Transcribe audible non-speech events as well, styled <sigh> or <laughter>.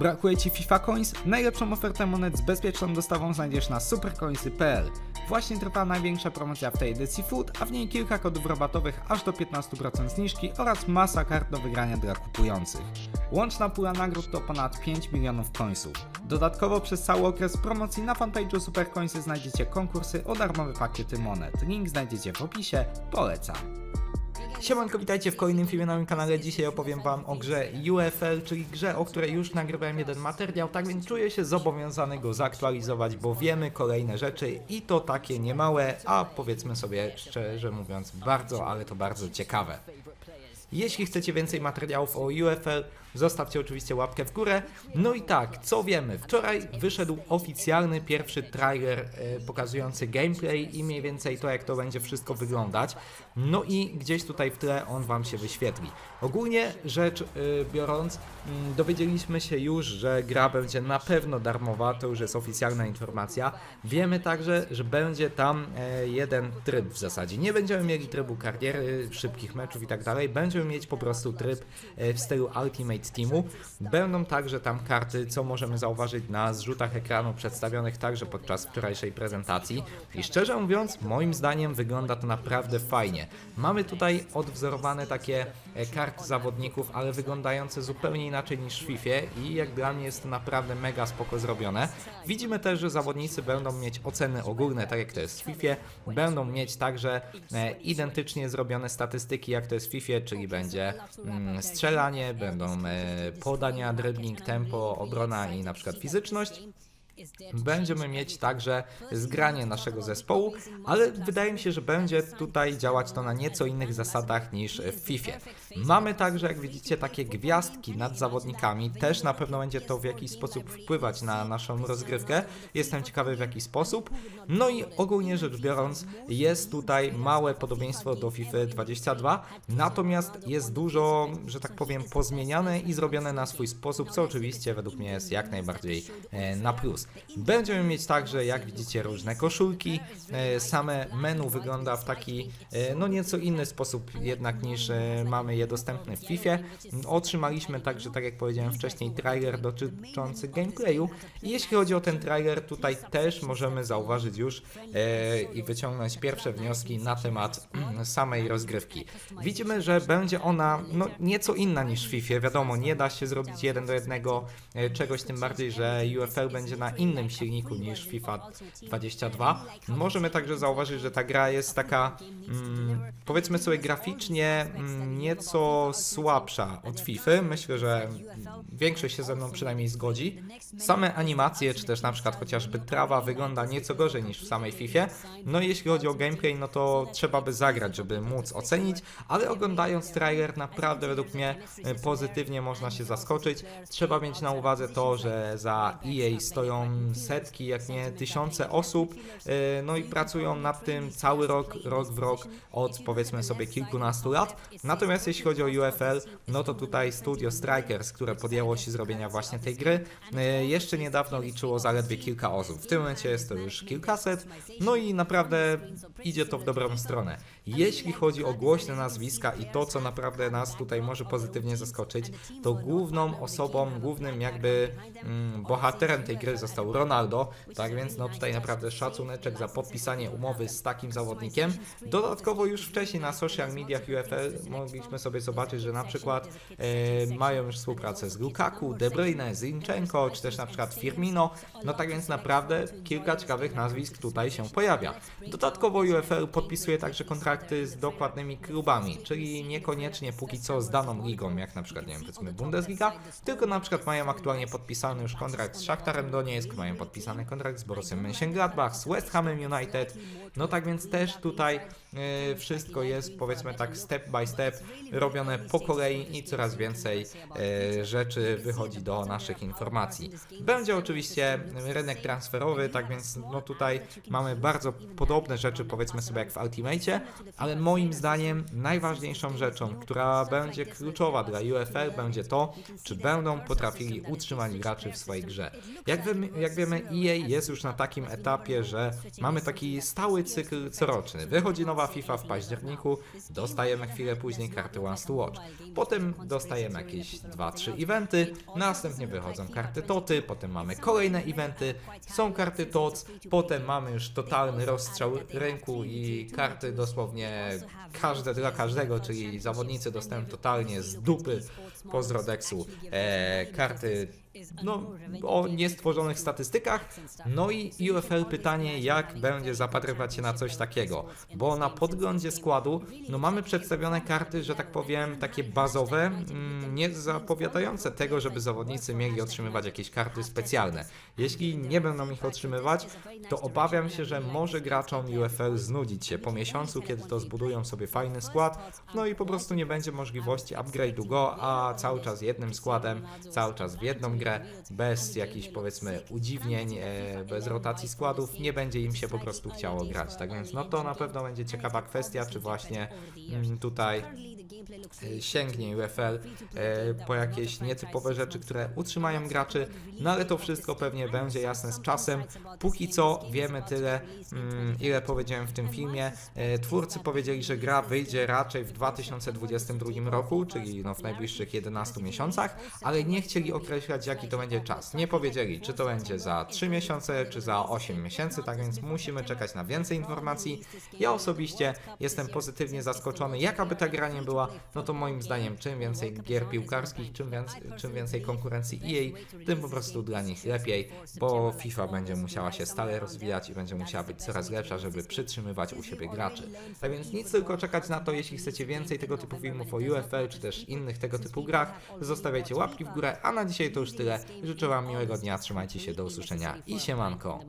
Brakuje Ci FIFA Coins? Najlepszą ofertę monet z bezpieczną dostawą znajdziesz na supercoinsy.pl. Właśnie trwa największa promocja w tej edycji Food, a w niej kilka kodów rabatowych aż do 15% zniżki oraz masa kart do wygrania dla kupujących. Łączna pula nagród to ponad 5 milionów coinsów. Dodatkowo przez cały okres promocji na fanpage'u Supercoinsy znajdziecie konkursy o darmowe pakiety monet. Link znajdziecie w opisie. Polecam. Siemanko, witajcie w kolejnym filmie na moim kanale. Dzisiaj opowiem wam o grze UFL, czyli grze, o której już nagrywałem jeden materiał, tak więc czuję się zobowiązany go zaktualizować, bo wiemy kolejne rzeczy i to takie niemałe, a powiedzmy sobie szczerze mówiąc bardzo, ale to bardzo ciekawe. Jeśli chcecie więcej materiałów o UFL, zostawcie oczywiście łapkę w górę. No i tak, co wiemy? Wczoraj wyszedł oficjalny pierwszy trailer e, pokazujący gameplay i mniej więcej to, jak to będzie wszystko wyglądać. No i gdzieś tutaj w tle on Wam się wyświetli. Ogólnie rzecz e, biorąc, mm, dowiedzieliśmy się już, że gra będzie na pewno darmowa, to już jest oficjalna informacja. Wiemy także, że będzie tam e, jeden tryb w zasadzie. Nie będziemy mieli trybu kariery, szybkich meczów i tak dalej. Będziemy mieć po prostu tryb e, w stylu Ultimate Teamu. Będą także tam karty, co możemy zauważyć na zrzutach ekranu przedstawionych także podczas wczorajszej prezentacji. I szczerze mówiąc, moim zdaniem wygląda to naprawdę fajnie. Mamy tutaj odwzorowane takie e, karty zawodników, ale wyglądające zupełnie inaczej niż w FIFA i jak dla mnie jest to naprawdę mega spoko zrobione. Widzimy też, że zawodnicy będą mieć oceny ogólne, tak jak to jest w FIFA, będą mieć także e, identycznie zrobione statystyki, jak to jest w FIFA, czyli będzie mm, strzelanie, będą e, podania, dribbling, tempo, obrona i na przykład fizyczność. Będziemy mieć także zgranie naszego zespołu, ale wydaje mi się, że będzie tutaj działać to na nieco innych zasadach niż w FIFA. Mamy także, jak widzicie, takie gwiazdki nad zawodnikami. Też na pewno będzie to w jakiś sposób wpływać na naszą rozgrywkę. Jestem ciekawy w jaki sposób. No i ogólnie rzecz biorąc, jest tutaj małe podobieństwo do FIFA 22, natomiast jest dużo, że tak powiem, pozmieniane i zrobione na swój sposób, co oczywiście według mnie jest jak najbardziej e, na plus. Będziemy mieć także, jak widzicie, różne koszulki. E, Same menu wygląda w taki, e, no nieco inny sposób jednak niż e, mamy je dostępne w FIFA. Otrzymaliśmy także, tak jak powiedziałem wcześniej, trailer dotyczący gameplayu. I jeśli chodzi o ten trailer, tutaj też możemy zauważyć już i wyciągnąć pierwsze wnioski na temat <clears throat> samej rozgrywki. Widzimy, że będzie ona no, nieco inna niż w FIFA. Wiadomo, nie da się zrobić jeden do jednego czegoś, tym bardziej, że UFL będzie na innym silniku niż FIFA 22. Możemy także zauważyć, że ta gra jest taka, mm, powiedzmy sobie, graficznie mm, nieco słabsza od FIFA. Myślę, że większość się ze mną przynajmniej zgodzi. Same animacje, czy też na przykład chociażby trawa wygląda nieco gorzej niż w samej FIFA. No i jeśli chodzi o gameplay, no to trzeba by zagrać, żeby móc ocenić, ale oglądając trailer naprawdę według mnie e, pozytywnie można się zaskoczyć. Trzeba mieć na uwadze to, że za EA stoją setki, jak nie tysiące osób, e, no i pracują nad tym cały rok, rok w rok od powiedzmy sobie kilkunastu lat. Natomiast jeśli chodzi o UFL, no to tutaj studio Strikers, które podjęło się zrobienia właśnie tej gry, e, jeszcze niedawno liczyło zaledwie kilka osób. W tym momencie jest to już kilkaset, no i naprawdę idzie to w dobrą stronę. Jeśli chodzi o głośne nazwiska i to, co naprawdę nas tutaj może pozytywnie zaskoczyć, to główną osobą, głównym jakby mm, bohaterem tej gry został Ronaldo, tak więc no tutaj naprawdę szacuneczek za podpisanie umowy z takim zawodnikiem. Dodatkowo już wcześniej na social mediach UFL mogliśmy sobie zobaczyć, że na przykład e, mają już współpracę z Lukaku, De Bruyne, Zinchenko, czy też na przykład Firmino, no tak więc naprawdę kilka ciekawych nazwisk tutaj się pojawia. Dodatkowo UFL podpisuje także kontrakty z dokładnymi klubami, czyli niekoniecznie póki co z daną ligą, jak na przykład, nie wiem, powiedzmy Bundesliga, tylko na przykład mają aktualnie podpisany już kontrakt z Szachtarem Donieck, mają podpisany kontrakt z Borussią Mönchengladbach, z West Hamem United, no tak więc też tutaj e, wszystko jest powiedzmy tak step by step robione po kolei i coraz więcej e, rzeczy wychodzi do naszych informacji. Będzie oczywiście rynek transferowy, tak więc no tutaj mamy bardzo podobne rzeczy powiedzmy sobie jak w Ultimate, ale moim zdaniem najważniejszą rzeczą, która będzie kluczowa dla UFL będzie to, czy będą potrafili utrzymać graczy w swojej grze. Jak, wiemy, jak wiemy EA jest już na takim etapie, że mamy taki stały cykl coroczny. Wychodzi nowa FIFA w październiku, dostajemy chwilę później kartę Ones to Watch. Potem dostajemy jakieś 2-3 eventy, następnie wychodzą karty TOTY, potem mamy kolejne eventy, są karty TOTS, potem mamy już totalny rozstrzał rynku i karty dosłownie każde dla każdego, czyli zawodnicy dostają totalnie z dupy pozdro Dexu e, karty no, o niestworzonych statystykach. No i UFL pytanie, jak będzie zapatrywać się na coś takiego, bo na podglądzie składu no mamy przedstawione karty, że tak powiem, takie bazowe, mm, nie zapowiadające tego, żeby zawodnicy mieli otrzymywać jakieś karty specjalne. Jeśli nie będą ich otrzymywać, to obawiam się, że może graczom UFL znudzić się po miesiącu, kiedy to zbudują sobie fajny skład, no i po prostu nie będzie możliwości upgrade'u go, a cały czas jednym składem, cały czas w jedną grę, bez jakichś powiedzmy udziwnień, e, bez rotacji składów, nie będzie im się po prostu chciało grać. Tak więc no to na pewno będzie ciekawa kwestia, czy właśnie mm, tutaj sięgnie UFL e, po jakieś nietypowe rzeczy, które utrzymają graczy, no ale to wszystko pewnie będzie jasne z czasem. Póki co wiemy tyle, mm, ile powiedziałem w tym filmie. E, Twórcy powiedzieli, że gra wyjdzie raczej w 2022 roku, czyli no w najbliższych 11 miesiącach, ale nie chcieli określać jaki to będzie czas. Nie powiedzieli, czy to będzie za 3 miesiące, czy za 8 miesięcy, tak więc musimy czekać na więcej informacji. Ja osobiście jestem pozytywnie zaskoczony, jaka by ta gra nie była, no to moim zdaniem czym więcej gier piłkarskich, czym więcej, czym więcej konkurencji EA, tym po prostu dla nich lepiej, bo FIFA będzie musiała się stale rozwijać i będzie musiała być coraz lepsza, żeby przytrzymywać u siebie graczy. Tak więc nic tylko czekać na to, jeśli chcecie więcej tego typu filmów o UFL, czy też innych tego typu grach, zostawiajcie łapki w górę, a na dzisiaj to już tyle. Życzę Wam miłego dnia, trzymajcie się, do usłyszenia i siemanko.